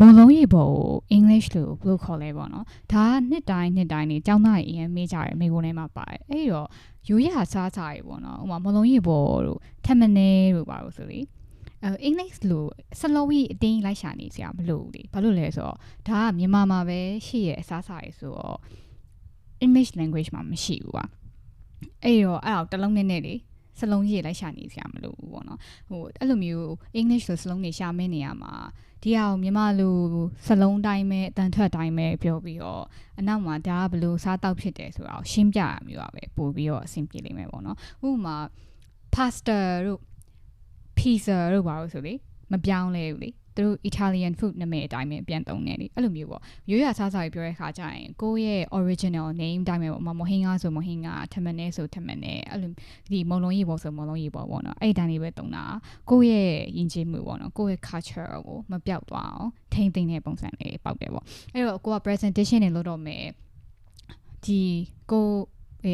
မုံလုံးရေပေါ်ကို English လို့ဘယ်လိုခေါ်လဲပေါ့နော်ဒါကနှစ်တိုင်းနှစ်တိုင်းနေကျောင်းသားတွေအရင်မေးကြတယ်မိကုန်းထဲမှာပါတယ်အဲ့တော့ရိုးရစားစားရေပေါ့နော်ဥပမာမုံလုံးရေပေါ်တို့ထက်မနေတို့ပါလို့ဆိုလေအဲ English လို့စလုံးကြီးအတင်းလိုက်ရှာနေစရာမလိုဘူးလေဘာလို့လဲဆိုတော့ဒါကမြန်မာမှာပဲရှိရဲ့အစားစားရေဆိုတော့ English language မှာမရှိဘူးကွာအဲ့တော့အဲ့တော့တလုံးနဲ့နဲ့လေ စလုံးကြီးလိုက်ရှာနေစရာမလိုဘူးပေါ့နော်ဟိုအဲ့လိုမျိုး English လို့စလုံးတွေရှာမင်းနေရမှာဒီဟာကိုမြန်မာလိုစလုံးတိုင်းပဲအတန်ထွက်တိုင်းပဲပြောပြီးတော့အနောက်မှာဒါကဘလို့စားတောက်ဖြစ်တယ်ဆိုတာကိုရှင်းပြရမျိုးပါပဲပို့ပြီးတော့အဆင်ပြေလိမ့်မယ်ပေါ့နော်ဥပမာ pasta တို့ pizza တို့ပါလို့ဆိုလေမပြောင်းလဲဘူးလေ သူတို့ Italian food နာမည်အတိုင်းပဲပြန်သုံးနေလေအဲ့လိုမျိုးပေါ့ရိုးရစားစားကြီးပြောတဲ့ခါကျရင်ကိုယ့်ရဲ့ original name တိုင်းပဲပေါ့မမဟင်းကားဆိုမဟင်းကားထမနေဆိုထမနေအဲ့လိုဒီမုံလုံးကြီးပေါ့ဆိုမုံလုံးကြီးပေါ့ပေါ့နော်အဲ့ဒီတိုင်းလေးပဲသုံးတာကိုယ့်ရဲ့ယဉ်ကျေးမှုပေါ့နော်ကိုယ့်ရဲ့ culture ကိုမပြောက်သွားအောင်ထိမ့်သိမ့်တဲ့ပုံစံလေးပေါက်တယ်ပေါ့အဲ့တော့ကိုက presentation တွေလုပ်တော့မယ်ဒီကို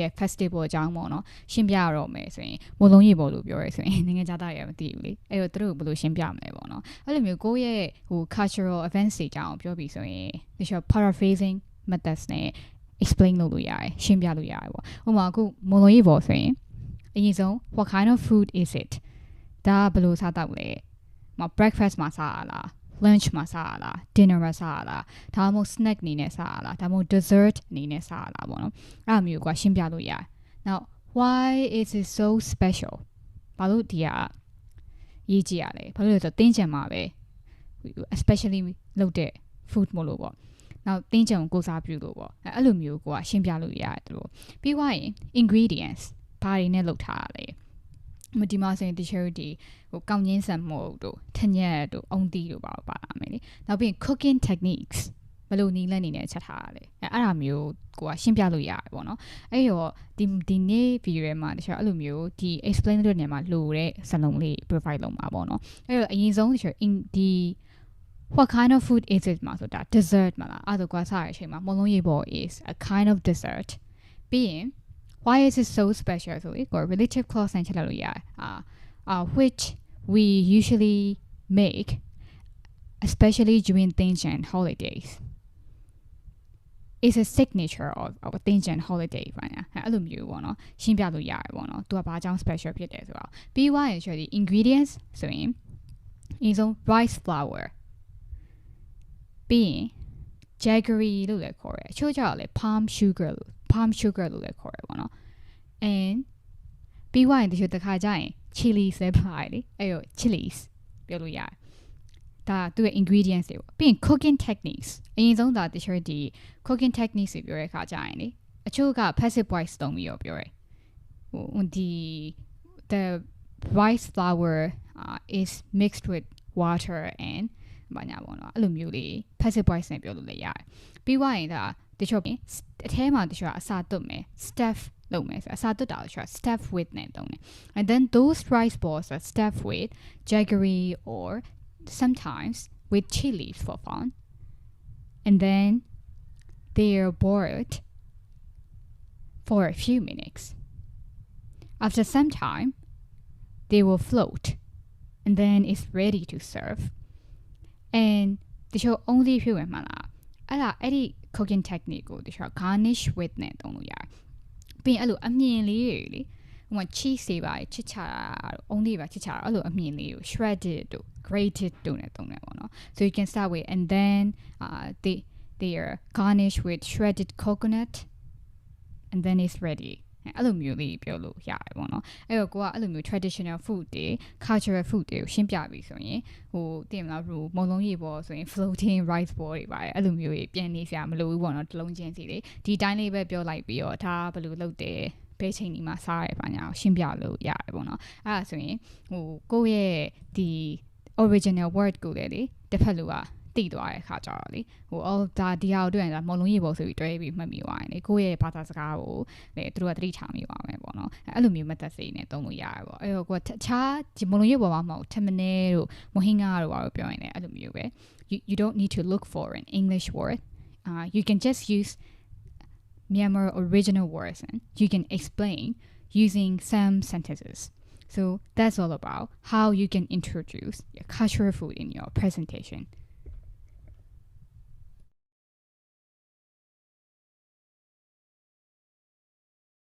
ရဲ့ festival အကြောင်းပေါ့နော်ရှင်းပြရတော့မယ်ဆိုရင်မုံလုံးရေပေါ်လို့ပြောရဲဆိုရင်နိုင်ငံခြားသားတွေကမသိဘူးလေအဲ့တော့သူတို့ဘယ်လိုရှင်းပြမလဲပေါ့နော်အဲ့လိုမျိုးကိုယ့်ရဲ့ဟို cultural events တွေအကြောင်းပြောပြီးဆိုရင်တချို့ paraphrasing methods နဲ့ explain လုပ်လို့ရတယ်ရှင်းပြလို့ရတယ်ပေါ့ဥပမာအခုမုံလုံးရေပေါ်ဆိုရင်အရင်ဆုံး what kind of food is it ဒါဘယ်လိုစားတော့လဲမ breakfast မှာစားရလား lunch မှာစားရလား dinner မှာစားရလားဒါမှမဟုတ် snack အနေနဲ့စားရလားဒါမှမဟုတ် dessert အနေနဲ့စားရလားပေါ့နော်အဲ့လိုမျိုးကရှင်းပြလို့ရတယ် now why is it so special ဘာလို့ဒီကရေးကြည့်ရလဲဘာလို့လဲဆိုတော့တင်းကြံမှာပဲ especially လုပ်တဲ့ food မို့လို့ပေါ့နောက်တင်းကြံကိုစားပြုလို့ပေါ့အဲ့လိုမျိုးကိုကရှင်းပြလို့ရတယ်သူတို့ပြီးွားရင် ingredients ဘာတွေနဲ့လုပ်ထားရလဲ မဒီမှာဆိုရင် t-shirt ဒီဟိုကောင်းချင်းဆန်မို့တို့ထညက်တို့အုံတီတို့ပါပါလာမယ်လေနောက်ပြီး cooking techniques ဘယ်လိုနီးလန်းနေနဲ့ချက်ထားရလဲအဲအဲ့ဒါမျိုးကိုကရှင်းပြလို့ရတယ်ပေါ့နော်အဲ့တော့ဒီဒီနေ့ဗီဒီယိုထဲမှာတခြားအဲ့လိုမျိုးဒီ explain လုပ်တဲ့နေရာမှာလိုတဲ့စလုံးလေး provide လုပ်မှာပေါ့နော်အဲ့တော့အရင်ဆုံးတခြား in ဒီ what kind of food is it မှာဆိုတာ dessert မလားအဲ့ဒါကွာစားရတဲ့အချိန်မှာမလုံးရေပေါ် is a kind of dessert ပြီးရင် why is it so special ဆိုပြီးကို relative clause နဲ့ချက်လိုက်လို့ရတယ်အာ uh, which we usually make especially during things and holidays is a signature of our things and holiday ပါညာအဲ့လိုမျိုးပေါ့နော်ရှင်းပြလို့ရတယ်ပေါ့နော်သူကဘာကြောင့် special ဖြစ်တယ်ဆိုတော့ပြီးွားရင်ဆိုရင် ingredients ဆိုရင်အရင်ဆုံး rice flour ပြီးရင် jaggery လို့လည်းခေါ်တယ်အချို့ကျတော့လည်း palm sugar လို့ palm sugar လို့လည်းခေါ်တယ်ပေါ့နော် and ပြီးွားရင်တချို့တစ်ခါကျရင် chilies လည်းပါတယ်လေအဲ့တော့ chilies ပြောလို့ရတယ်ဒါသူ့ရဲ့ ingredients တွေပေါ့ပြီးရင် cooking techniques အရင်ဆုံးဒါတချို့ဒီ cooking techniques တွေပြောတဲ့အခါကျရင်လေအချို့က passive voice သုံးပြီးတော့ပြောတယ်ဟိုဒီ the rice flour uh, is mixed with water and ဘာညာပေါ့နော်အဲ့လိုမျိုးလေး passive voice နဲ့ပြောလို့လည်းရတယ်ပြီးွားရင်ဒါ တချို့အထဲမှာတချို့ကအစာသွတ်မယ် stuff လုပ်မယ်ဆိုအစာသွတ်တာတချို့ stuff with နဲ့တုံးတယ် and then those rice balls are stuffed with jaggery or sometimes with chilies for fun and then they're boiled for a few minutes after some time they will float and then it's ready to serve and တချို့ only ဖြစ်ဝင်မှာလားအဲ့ဒါအဲ့ဒီ cooking technique ကိုတချို့ garnish with နဲ့တုံးလို့ရတယ်ပြီးရင်အဲ့လိုအမြင်လေးတွေလေဟိုမှာ cheese တွေပါချစ်ချတာတို့ only ပါချစ်ချတာအဲ့လိုအမြင်လေးကို shredded တို့ grated တို့နဲ့တုံးတယ်ပေါ့နော် so you can start with and then uh they they are garnished with shredded coconut and then it's ready အဲ့လိုမျိုးလေးပြောလို့ရတယ်ပေါ့နော်အဲ့တော့ကိုကအဲ့လိုမျိုး traditional food တွေ cultural food တွေကိုရှင်းပြပြီဆိုရင်ဟိုသိမလားဘလို့မုံလုံးရေပေါ်ဆိုရင် floating rice ball တွေပါတယ်အဲ့လိုမျိုးတွေပြန်နေစရာမလိုဘူးပေါ့နော်တလုံးချင်းစီလေဒီတိုင်းလေးပဲပြောလိုက်ပြီးတော့ဒါဘယ်လိုလုပ်တယ်ဘယ်ချိန်ဒီမှာစားရဲပါညာရှင်းပြလို့ရတယ်ပေါ့နော်အဲ့ဒါဆိုရင်ဟိုကိုယ့်ရဲ့ဒီ original word ကိုလည်းလေတစ်ဖက်လူက တည်သွားတဲ့ခါကြတော့လေဟိုအော်ဒါဒီဟာတို့ရင်ဒါမော်လုံးရေပေါ်ဆိုပြီးတွဲပြီးမှတ်မိသွားရင်လေကိုယ့်ရဲ့ဘာသာစကားကိုလေသူတို့ကသတိထားမိပါမယ်ပေါ့နော်အဲ့လိုမျိုး method တွေနဲ့သုံးလို့ရတယ်ပေါ့အဲ့တော့ကိုကတခြားဒီမော်လုံးရေပေါ်မှာမဟုတ် terminal တို့မဟင်းကားတို့ဘာလို့ပြောရင်လည်းအဲ့လိုမျိုးပဲ you you don't need to look for an english word uh you can just use Myanmar original words and you can explain using some sentences so that's all about how you can introduce your cultural food in your presentation